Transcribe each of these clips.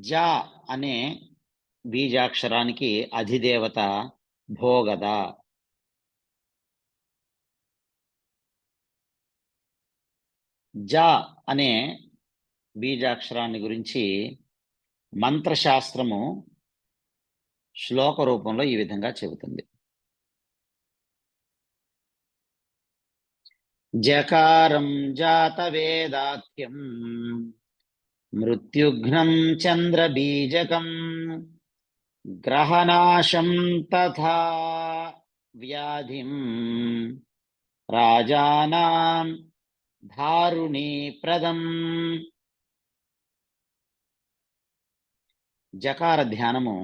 జ అనే బీజాక్షరానికి అధిదేవత భోగద. జ అనే బీజాక్షరాన్ని గురించి మంత్రశాస్త్రము శ్లోక రూపంలో ఈ విధంగా చెబుతుంది. జకారం జాత వేదాఖ్యం మృత్యుఘ్నం చంద్రబీజకం గ్రహనాశం తథా వ్యాధిం రాజానాం ధారుణీప్రదం జకార ధ్యానము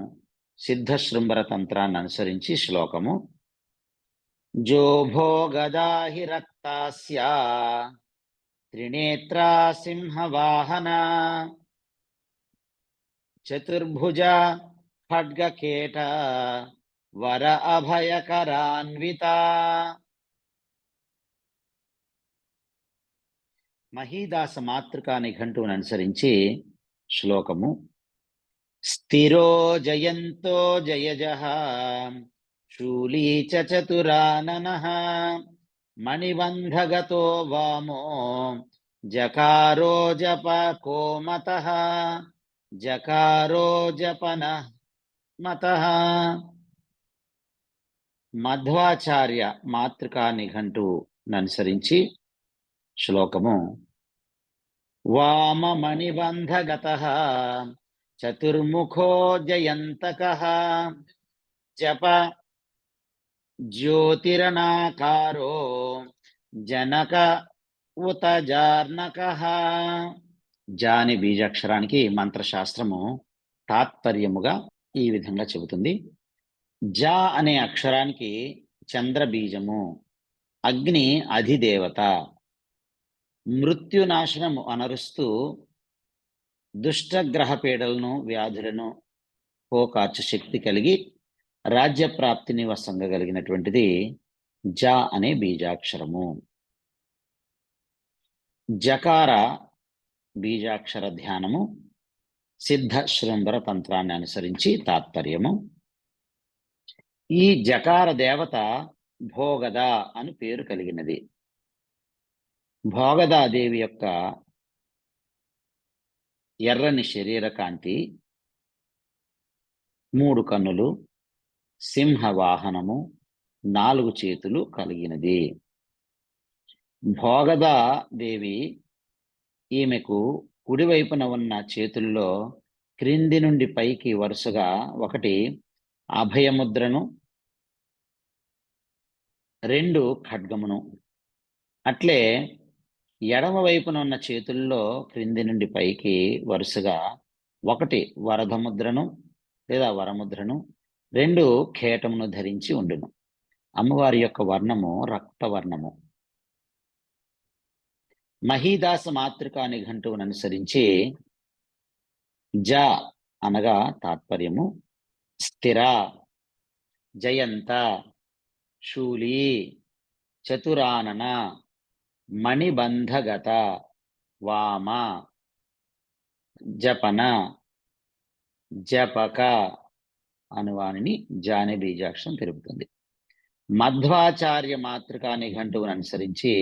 సిద్ధశృంభర తంత్రాన్ని అనుసరించి శ్లోకము జో భోగదాహి రక్తాస్య త్రినేత్రా సింహవాహన చతుర్భుజ ఖడ్గకేట వర అభయకరాన్విత. మహీదాస మాతృకా నిఘంటువును అనుసరించి శ్లోకము స్థిరో జయంతో జయజ శూలీ చతురానన మణిబంధగతో వామో జకారో జప కోమత జకారో జపన మత మధ్వాచార్య మాతృకా నిఘంటుననుసరించి శ్లోకము. శ్లోకము వామమణిబంధగత చతుర్ముఖో జయంతక జప జ్యోతిరనాకారో జనక ఉత జార్నక జాని బీజాక్షరానికి మంత్రశాస్త్రము తాత్పర్యముగా ఈ విధంగా చెబుతుంది. జా అనే అక్షరానికి చంద్ర బీజము అగ్ని అధిదేవత మృత్యునాశనము అనరుస్తూ దుష్టగ్రహ పీడలను వ్యాధులను పోకార్చు శక్తి కలిగి రాజ్య ప్రాప్తిని వసంగగలిగినటువంటిది జ అనే బీజాక్షరము. జకార బీజాక్షర ధ్యానము సిద్ధ శృంభర తంత్రాన్ని అనుసరించి తాత్పర్యము. ఈ జకార దేవత భోగద అని పేరు కలిగినది. భోగదాదేవి యొక్క ఎర్రని శరీర కాంతి మూడు కన్నులు సింహ వాహనము నాలుగు చేతులు కలిగినది. భోగదా దేవి ఈమెకు కుడివైపున ఉన్న చేతుల్లో క్రింది నుండి పైకి వరుసగా ఒకటి అభయముద్రను రెండు ఖడ్గమును. అట్లే ఎడమ వైపున ఉన్న చేతుల్లో క్రింది నుండి పైకి వరుసగా ఒకటి వరదముద్రను లేదా వరముద్రను రెండు ఖేటమును ధరించి ఉండును. అమ్మవారి యొక్క వర్ణము రక్తవర్ణము మహీదాస మాతృకా నిఘంటువును అనుసరించి జ అనగా తాత్పర్యము. స్థిర జయంత శూలి చతురానన మణిబంధగత వామ జపన జపక అనువానిని జానే బీజాక్షరం తెలుపుతుంది. మధ్వాచార్య మాతృకా నిఘంటువును అనుసరించి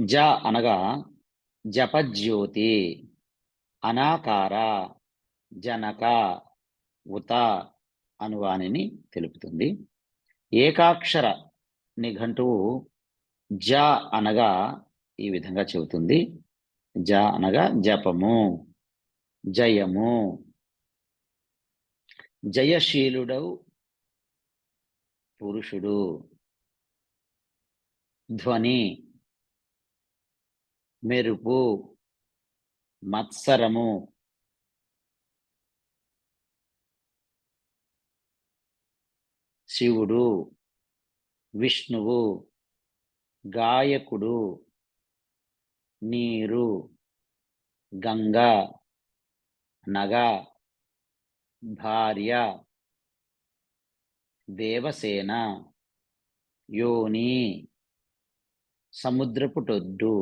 జ అనగా జపజ్యోతి అనాకార జనక ఉత అనువానిని తెలుపుతుంది. ఏకాక్షర నిఘంటువు జ అనగా ఈ విధంగా చెబుతుంది. జ అనగా జపము. జయము. జయశీలుడవు పురుషుడు. ధ్వని. మెరుపు. మత్సరము. శివుడు. విష్ణువు. గాయకుడు. నీరు. గంగా. నగ భార్య దేవసేన యోని సముద్రపుటొడ్డు